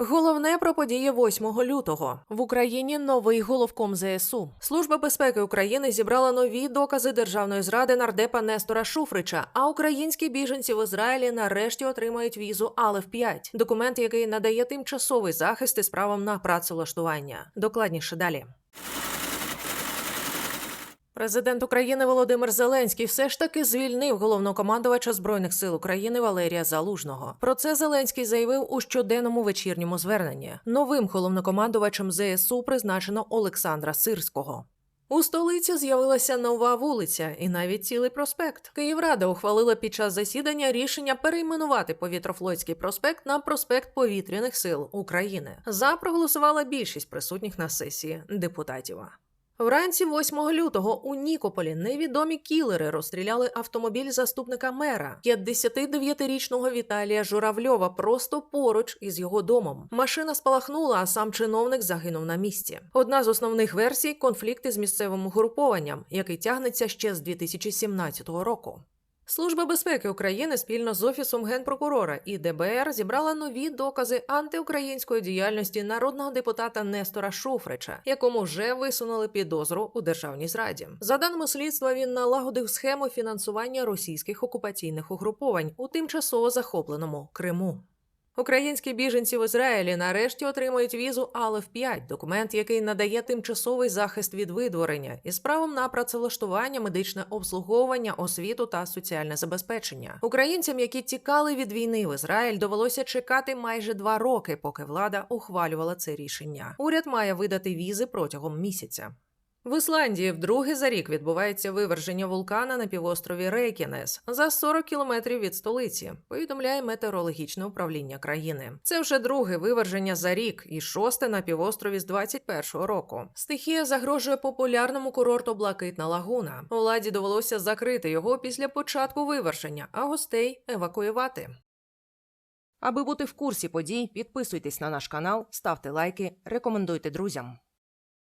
Головне про події 8 лютого в Україні новий головком ЗСУ. Служба безпеки України зібрала нові докази державної зради нардепа Нестора Шуфрича. А українські біженці в Ізраїлі нарешті отримають візу алеф 5 документ, який надає тимчасовий захист із правом на працевлаштування. Докладніше далі. Президент України Володимир Зеленський все ж таки звільнив головнокомандувача збройних сил України Валерія Залужного. Про це Зеленський заявив у щоденному вечірньому зверненні. Новим головнокомандувачем ЗСУ призначено Олександра Сирського. У столиці з'явилася нова вулиця і навіть цілий проспект. Київрада ухвалила під час засідання рішення перейменувати повітрофлотський проспект на проспект повітряних сил України. За проголосувала більшість присутніх на сесії депутатів. Вранці 8 лютого у Нікополі невідомі кілери розстріляли автомобіль заступника мера 59-річного Віталія Журавльова просто поруч із його домом. Машина спалахнула, а сам чиновник загинув на місці. Одна з основних версій конфлікти з місцевим угрупованням, який тягнеться ще з 2017 року. Служба безпеки України спільно з офісом генпрокурора і ДБР зібрала нові докази антиукраїнської діяльності народного депутата Нестора Шуфрича, якому вже висунули підозру у державній зраді. За даними слідства, він налагодив схему фінансування російських окупаційних угруповань у тимчасово захопленому Криму. Українські біженці в Ізраїлі нарешті отримають візу Алев 5 документ, який надає тимчасовий захист від видворення із правом на працевлаштування, медичне обслуговування, освіту та соціальне забезпечення. Українцям, які тікали від війни в Ізраїль, довелося чекати майже два роки, поки влада ухвалювала це рішення. Уряд має видати візи протягом місяця. В Ісландії вдруге за рік відбувається виверження вулкана на півострові Рейкінес за 40 кілометрів від столиці. Повідомляє метеорологічне управління країни. Це вже друге виверження за рік і шосте на півострові з 21-го року. Стихія загрожує популярному курорту Блакитна Лагуна. Владі довелося закрити його після початку виверження, а гостей евакуювати. Аби бути в курсі подій, підписуйтесь на наш канал, ставте лайки, рекомендуйте друзям.